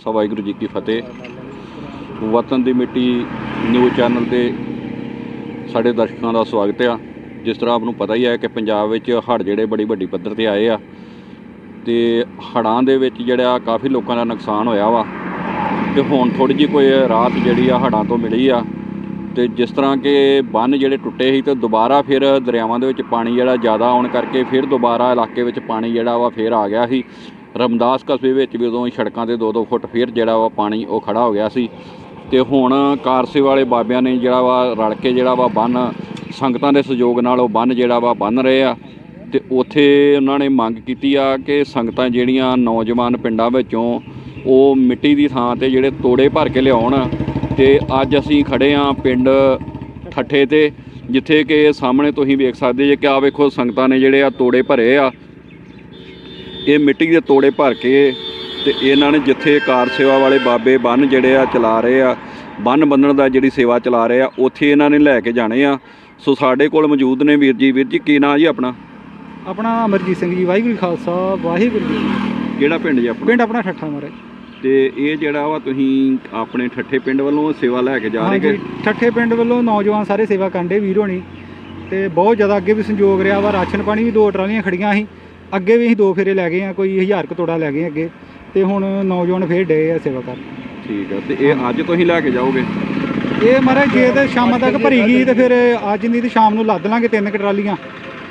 ਸੋ ਵਾਹਿਗੁਰੂ ਜੀ ਕੀ ਫਤਿਹ। ਵਤਨ ਦੀ ਮਿੱਟੀ news channel ਤੇ ਸਾਡੇ ਦਰਸ਼ਕਾਂ ਦਾ ਸਵਾਗਤ ਆ। ਜਿਸ ਤਰ੍ਹਾਂ ਆਪ ਨੂੰ ਪਤਾ ਹੀ ਹੈ ਕਿ ਪੰਜਾਬ ਵਿੱਚ ਹੜ੍ਹ ਜਿਹੜੇ ਬੜੀ ਵੱਡੀ ਪੱਧਰ ਤੇ ਆਏ ਆ ਤੇ ਹੜ੍ਹਾਂ ਦੇ ਵਿੱਚ ਜਿਹੜਾ ਕਾਫੀ ਲੋਕਾਂ ਦਾ ਨੁਕਸਾਨ ਹੋਇਆ ਵਾ। ਤੇ ਹੁਣ ਥੋੜੀ ਜਿਹੀ ਕੋਈ ਰਾਹਤ ਜਿਹੜੀ ਆ ਹੜ੍ਹਾਂ ਤੋਂ ਮਿਲੀ ਆ। ਤੇ ਜਿਸ ਤਰ੍ਹਾਂ ਕਿ ਬੰਨ ਜਿਹੜੇ ਟੁੱਟੇ ਸੀ ਤੇ ਦੁਬਾਰਾ ਫਿਰ ਦਰਿਆਵਾਂ ਦੇ ਵਿੱਚ ਪਾਣੀ ਜਿਹੜਾ ਜ਼ਿਆਦਾ ਆਉਣ ਕਰਕੇ ਫਿਰ ਦੁਬਾਰਾ ਇਲਾਕੇ ਵਿੱਚ ਪਾਣੀ ਜਿਹੜਾ ਵਾ ਫਿਰ ਆ ਗਿਆ ਸੀ। ਰਮਦਾਸ ਕਸਬੇ ਵਿੱਚ ਵੀ ਉਦੋਂ ਸੜਕਾਂ ਤੇ 2-2 ਫੁੱਟ ਫਿਰ ਜਿਹੜਾ ਵਾ ਪਾਣੀ ਉਹ ਖੜਾ ਹੋ ਗਿਆ ਸੀ। ਤੇ ਹੁਣ ਕਾਰਸੇ ਵਾਲੇ ਬਾਬਿਆਂ ਨੇ ਜਿਹੜਾ ਵਾ ਰਲ ਕੇ ਜਿਹੜਾ ਵਾ ਬੰਨ, ਸੰਗਤਾਂ ਦੇ ਸਹਿਯੋਗ ਨਾਲ ਉਹ ਬੰਨ ਜਿਹੜਾ ਵਾ ਬੰਨ ਰਹੇ ਆ। ਤੇ ਉਥੇ ਉਹਨਾਂ ਨੇ ਮੰਗ ਕੀਤੀ ਆ ਕਿ ਸੰਗਤਾਂ ਜਿਹੜੀਆਂ ਨੌਜਵਾਨ ਪਿੰਡਾਂ ਵਿੱਚੋਂ ਉਹ ਮਿੱਟੀ ਦੀ ਥਾਂ ਤੇ ਜਿਹੜੇ ਤੋੜੇ ਭਰ ਕੇ ਲਿਆਉਣ। ਤੇ ਅੱਜ ਅਸੀਂ ਖੜੇ ਆ ਪਿੰਡ ਠੱਠੇ ਤੇ, ਜਿੱਥੇ ਕਿ ਸਾਹਮਣੇ ਤੁਸੀਂ ਵੇਖ ਸਕਦੇ ਜੇ ਕਿ ਆ ਵੇਖੋ ਸੰਗਤਾਂ ਨੇ ਜਿਹੜੇ ਆ ਤੋੜੇ ਭਰੇ ਆ। ਇਹ ਮਿੱਟੀ ਦੇ ਤੋੜੇ ਭਰ ਕੇ ਤੇ ਇਹਨਾਂ ਨੇ ਜਿੱਥੇ ਕਾਰ ਸੇਵਾ ਵਾਲੇ ਬਾਬੇ ਬੰਨ ਜਿਹੜੇ ਆ ਚਲਾ ਰਹੇ ਆ ਬੰਨ ਬੰਨਣ ਦਾ ਜਿਹੜੀ ਸੇਵਾ ਚਲਾ ਰਹੇ ਆ ਉੱਥੇ ਇਹਨਾਂ ਨੇ ਲੈ ਕੇ ਜਾਣੇ ਆ। ਸੋ ਸਾਡੇ ਕੋਲ ਮੌਜੂਦ ਨੇ ਵੀਰ ਜੀ। ਵੀਰ ਜੀ ਕੀ ਨਾਂ ਜੀ ਆਪਣਾ? ਆਪਣਾ ਅਮਰਜੀਤ ਸਿੰਘ ਜੀ ਵਾਹਿਗੁਰੂ ਖਾਲਸਾ ਵਾਹਿਗੁਰੂ ਜੀ। ਕਿਹੜਾ ਪਿੰਡ ਜੀ ਆਪਣਾ? ਪਿੰਡ ਆਪਣਾ ਠੱਠਾ ਮਾਰੇ। ਤੇ ਇਹ ਜਿਹੜਾ ਵਾ ਤੁਸੀਂ ਆਪਣੇ ਠੱਠੇ ਪਿੰਡ ਵੱਲੋਂ ਸੇਵਾ ਲੈ ਕੇ ਜਾ ਰਹੇ ਕਿ ਠੱਠੇ ਪਿੰਡ ਵੱਲੋਂ ਨੌਜਵਾਨ ਸਾਰੇ ਸੇਵਾ ਕਰਦੇ ਵੀਰ ਹੋਣੀ ਤੇ ਬਹੁਤ ਜ਼ਿਆਦਾ ਅੱਗੇ ਵੀ ਸੰਯੋਗ ਰਿਹਾ ਵਾ। ਰਾਸ਼ਨ ਪਾਣੀ ਵੀ ਦੋ ਟਰਾਲੀਆਂ ਖੜੀਆਂ ਸੀ। ਅੱਗੇ ਵੀ ਅਸੀਂ ਦੋ ਫੇਰੇ ਲੈ ਗਏ ਆ ਕੋਈ ਹਜ਼ਾਰ ਕੁ ਤੋੜਾ ਲੈ ਗਏ ਅੱਗੇ ਤੇ ਹੁਣ ਨੌਜਵਾਨ ਫੇਰ ਡੇ ਆ ਸੇਵਾ ਕਰਨ। ਠੀਕ ਆ ਤੇ ਇਹ ਅੱਜ ਤੁਸੀਂ ਲੈ ਕੇ ਜਾਓਗੇ? ਇਹ ਮਹਾਰਾਜ ਜੇ ਤੇ ਸ਼ਾਮਾਂ ਤੱਕ ਭਰੀ ਗਈ ਤੇ ਫਿਰ ਅੱਜ ਨਹੀਂ ਤੇ ਸ਼ਾਮ ਨੂੰ ਲੱਦ ਲਾਂਗੇ ਤਿੰਨ ਕੁ ਟਰਾਲੀਆਂ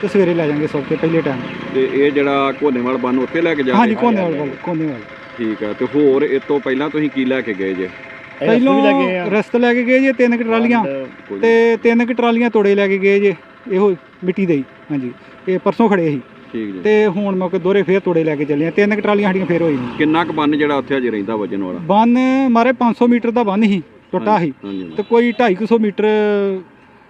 ਤੇ ਸਵੇਰੇ ਲੈ ਜਾਾਂਗੇ ਸਭ ਤੋਂ ਪਹਿਲੇ ਟਾਈਮ ਤੇ ਇਹ ਜਿਹੜਾ ਕੋਨੇਵਾਲ ਬੰਨ ਉੱਤੇ ਲੈ ਕੇ ਜਾ ਹਾਂਜੀ? ਕੋਨੇਵਾਲ ਵੱਲ ਕੋਨੇਵਾਲ ਠੀਕ ਆ ਤੇ ਹੋਰ ਇਸ ਤੋਂ ਪਹਿਲਾਂ ਤੁਸੀਂ ਕੀ ਲੈ ਕੇ ਗਏ ਜੇ? ਪਹਿਲੋਂ ਰਸਤ ਲੈ ਕੇ ਗਏ ਜੀ ਤਿੰਨ ਕੁ ਟਰਾਲੀਆਂ ਤੇ ਤਿੰਨ ਕੁ ਟਰਾਲੀਆਂ ਤੋੜੇ ਲੈ ਕੇ ਗਏ ਜੇ ਇਹੋ ਮਿੱਟੀ ਦੇ ਹੀ ਹਾਂਜੀ। ਇਹ ਪਰਸੋਂ ਖੜੇ ਸੀ। ਠੀਕ ਜੀ। ਤੇ ਹੁਣ ਮੈਂ ਕਿ ਦੋਰੇ ਫੇਰ ਤੋੜੇ ਲੈ ਕੇ ਚੱਲੇ ਆ। ਤਿੰਨ ਕੁ ਟਰਾਲੀਆਂ ਸਾਡੀਆਂ ਫੇਰ ਹੋਈਆਂ। ਕਿੰਨਾ ਕੁ ਬੰਨ ਜਿਹੜਾ ਉੱਥੇ ਅਜੇ ਰਹਿੰਦਾ ਵਜਨ ਵਾਲਾ? ਬੰਨ ਮਾਰੇ 500 ਮੀਟਰ ਦਾ ਬੰਨ ਸੀ ਟੁੱਟਾ ਸੀ। ਹਾਂਜੀ ਤੇ ਕੋਈ 250 ਮੀਟਰ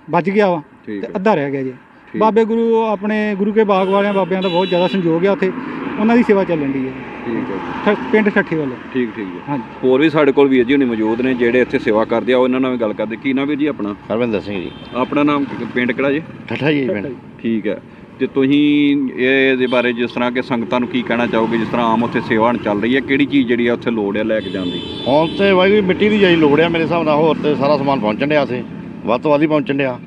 ਵੱਜ ਗਿਆ ਵਾ। ਠੀਕ ਤੇ ਹੈ। ਅੱਧਾ ਰਹਿ ਗਿਆ ਜੀ। ਬਾਬੇ ਗੁਰੂ ਆਪਣੇ ਗੁਰੂ ਕੇ ਬਾਗ ਵਾਲਿਆਂ ਬਾਬਿਆਂ ਦਾ ਬਹੁਤ ਜ਼ਿਆਦਾ ਸੰਯੋਗ ਆ ਉੱਥੇ। ਉਹਨਾਂ ਦੀ ਸੇਵਾ ਚੱਲਣ ਦੀ ਹੈ। ਠੀਕ ਹੈ। ਠ- ਪਿੰਡ ਠੱਠੇ ਵੱਲੋਂ। ਠੀਕ ਠੀਕ ਜੀ। ਹਾਂਜੀ। ਹੋਰ ਵੀ ਸਾਡੇ ਕੋਲ ਵੀਰ ਜੀ ਹੁਣੇ ਮੌਜੂਦ ਨੇ ਜਿਹੜੇ ਇੱਥੇ ਸੇਵਾ ਕਰਦੇ ਆ ਉਹ ਇਹਨਾਂ ਨਾਲ ਵੀ ਗੱਲ ਕਰਦੇ। ਕੀ ਨਾਮ ਵੀਰ ਜੀ ਆਪਣਾ? ਹਰਵਿੰਦਰ ਸਿੰਘ ਜੀ। ਆਪਣਾ ਨਾਮ ਕ- ਪਿੰਡ ਕਿਹੜਾ ਜੀ? ਠੱਠਾ ਜੀ ਪਿੰਡ। ਠੀਕ ਹੈ। ਤੇ ਤੁਸੀਂ ਇਹ ਦੇ ਬਾਰੇ ਜਿਸ ਤਰ੍ਹਾਂ ਕਿ ਸੰਗਤਾਂ ਨੂੰ ਕੀ ਕਹਿਣਾ ਚਾਹੋਗੇ ਜਿਸ ਤਰ੍ਹਾਂ ਆਮ ਉੱਥੇ ਸੇਵਾ ਹੁਣ ਚੱਲ ਰਹੀ ਹੈ ਕਿਹੜੀ ਚੀਜ਼ ਜਿਹੜੀ ਆ ਉੱਥੇ ਲੋੜ ਹੈ ਲੈ ਕੇ ਜਾਣ ਦੀ? ਹੁਣ ਤੇ ਵਾਹਿਗੁਰੂ ਮਿੱਟੀ ਦੀ ਜਾਈ ਲੋੜ ਆ ਮੇਰੇ ਹਿਸਾਬ ਨਾਲ ਹੋਰ ਤੇ ਸਾਰਾ ਸਮਾਨ ਪਹੁੰਚਣ ਡਿਆ ਸੀ ਵੱਧ ਤੋਂ ਵੱਧ ਹੀ ਪਹੁੰਚਣ ਡਿਆ।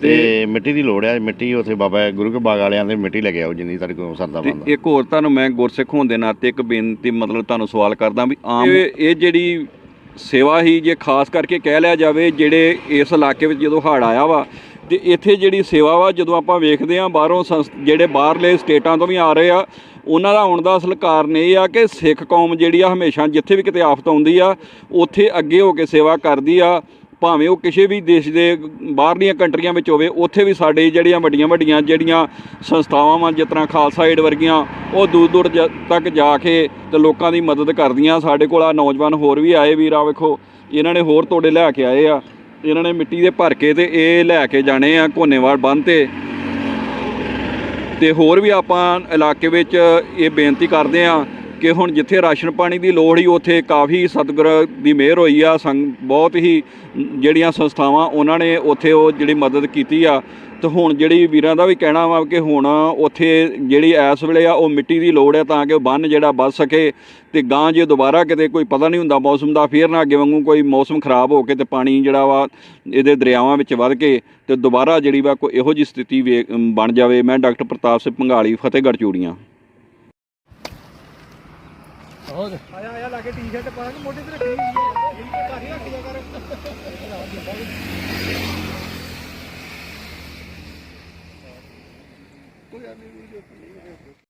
ਤੇ ਮਿੱਟੀ ਦੀ ਲੋੜ ਆ ਮਿੱਟੀ ਉੱਥੇ ਬਾਬਾ ਗੁਰੂ ਕੇ ਬਾਗ ਵਾਲਿਆਂ ਦੇ ਮਿੱਟੀ ਲੈ ਕੇ ਆਓ ਜਿੰਨੀ ਤੁਹਾਡੇ ਕੋਲ ਸਰਦਾ ਬੰਦਾ ਇੱਕ ਹੋਰ ਤੁਹਾਨੂੰ ਮੈਂ ਗੁਰਸਿੱਖ ਹੋਣ ਦੇ ਨਾਤੇ ਇੱਕ ਬੇਨਤੀ ਮਤਲਬ ਤੁਹਾਨੂੰ ਸਵਾਲ ਕਰਦਾ ਵੀ ਆਮ ਇਹ ਇਹ ਜਿਹੜੀ ਸੇਵਾ ਹੀ ਜੇ ਖਾਸ ਕਰਕੇ ਕਹਿ ਲਿਆ ਜਾਵੇ ਜਿਹੜੇ ਇਸ ਇਲਾਕੇ ਵਿੱਚ ਜਦੋਂ ਹੜ੍ਹ ਆਇਆ ਵਾ ਤੇ ਇੱਥੇ ਜਿਹੜੀ ਸੇਵਾ ਵਾ, ਜਦੋਂ ਆਪਾਂ ਵੇਖਦੇ ਆ, ਬਾਹਰੋਂ ਸੰਸ- ਜਿਹੜੇ ਬਾਹਰਲੇ ਸਟੇਟਾਂ ਤੋਂ ਵੀ ਆ ਰਹੇ ਆ, ਉਹਨਾਂ ਦਾ ਆਉਣ ਦਾ ਅਸਲ ਕਾਰਨ ਇਹ ਆ ਕਿ ਸਿੱਖ ਕੌਮ ਜਿਹੜੀ ਆ, ਹਮੇਸ਼ਾ ਜਿੱਥੇ ਵੀ ਕਿਤੇ ਆਫਤ ਆਉਂਦੀ ਆ, ਉੱਥੇ ਅੱਗੇ ਹੋ ਕੇ ਸੇਵਾ ਕਰਦੀ ਆ, ਭਾਵੇਂ ਉਹ ਕਿਸੇ ਵੀ ਦੇਸ਼ ਦੇ ਬਾਹਰਲੀਆਂ ਕੰਟਰੀਆਂ ਵਿੱਚ ਹੋਵੇ, ਉੱਥੇ ਵੀ ਸਾਡੇ ਜਿਹੜੀਆਂ ਵੱਡੀਆਂ ਵੱਡੀਆਂ ਜਿਹੜੀਆਂ ਸੰਸਥਾਵਾਂ ਵਾਂ, ਜਿਸ ਤਰ੍ਹਾਂ ਖਾਲਸਾ ਏਡ ਵਰਗੀਆਂ, ਉਹ ਦੂਰ ਦੂਰ ਜ- ਤੱਕ ਜਾ ਕੇ ਤੇ ਲੋਕਾਂ ਦੀ ਮਦਦ ਕਰਦੀਆਂ, ਸਾਡੇ ਕੋਲ ਆ ਨੌਜਵਾਨ ਹੋਰ ਵੀ ਆਏ, ਵੀਰ ਆ ਵੇਖੋ, ਇਹਨਾਂ ਨੇ ਹੋਰ ਤੋੜੇ ਲੈ ਕੇ ਆਏ ਆ। ਇਹਨਾਂ ਨੇ ਮਿੱਟੀ ਦੇ ਭਰ ਕੇ ਤੇ ਇਹ ਲੈ ਕੇ ਜਾਣੇ ਆ ਕੋਨੇਵਾਲ ਬੰਨ ਤੇ। ਤੇ ਹੋਰ ਵੀ ਆਪਾਂ ਇਲਾਕੇ ਵਿੱਚ ਇਹ ਬੇਨਤੀ ਕਰਦੇ ਆ ਕਿ ਹੁਣ ਜਿੱਥੇ ਰਾਸ਼ਨ ਪਾਣੀ ਦੀ ਲੋੜ ਹੀ ਉੱਥੇ ਕਾਫੀ ਸਤਿਗੁਰ ਦੀ ਮਿਹਰ ਹੋਈ ਆ, ਸੰਗ ਬਹੁਤ ਹੀ ਜਿਹੜੀਆਂ ਸੰਸਥਾਵਾਂ ਉਹਨਾਂ ਨੇ ਉੱਥੇ ਉਹ ਜਿਹੜੀ ਮਦਦ ਕੀਤੀ ਆ। ਤੇ ਹੁਣ ਜਿਹੜੀ ਵੀਰਾਂ ਦਾ ਵੀ ਕਹਿਣਾ ਵਾ ਕਿ ਹੁਣ ਉੱਥੇ ਜਿਹੜੀ ਇਸ ਵੇਲੇ ਆ ਉਹ ਮਿੱਟੀ ਦੀ ਲੋੜ ਹੈ ਤਾਂ ਕਿ ਉਹ ਬੰਨ ਜਿਹੜਾ ਵੱਧ ਸਕੇ ਤੇ ਗਾਂ ਜੇ ਦੁਬਾਰਾ ਕਿਤੇ ਕੋਈ ਪਤਾ ਨਹੀਂ ਹੁੰਦਾ ਮੌਸਮ ਦਾ, ਫੇਰ ਨਾ ਅੱਗੇ ਵਾਂਗੂ ਕੋਈ ਮੌਸਮ ਖਰਾਬ ਹੋ ਕੇ ਤੇ ਪਾਣੀ ਜਿਹੜਾ ਵਾ ਇਹਦੇ ਦਰਿਆਵਾਂ ਵਿੱਚ ਵੱਧ ਕੇ ਤੇ ਦੁਬਾਰਾ ਜਿਹੜੀ ਵਾ ਕੋਈ ਇਹੋ ਜੀ ਸਥਿਤੀ ਵੇ- ਬਣ ਜਾਵੇ। ਮੈਂ ਡਾਕਟਰ ਪ੍ਰਤਾਪ ਸਿੰਘ ਭੰਗਾਲੀ ਫਤਿਹਗੜ੍ਹ ਚੂੜੀਆਂ। ਆਇਆ ਆਇਆ, ਲਾ ਕੇ ਟੀ-ਸ਼ਰਟ ਪਾ ਕੇ ਮੋਢੇ ਤੇ ਰੱਖੀ ਹੋਈ ਹੈ। ਘਰ ਹੀ ਰੱਖਿਆ ਕਰ।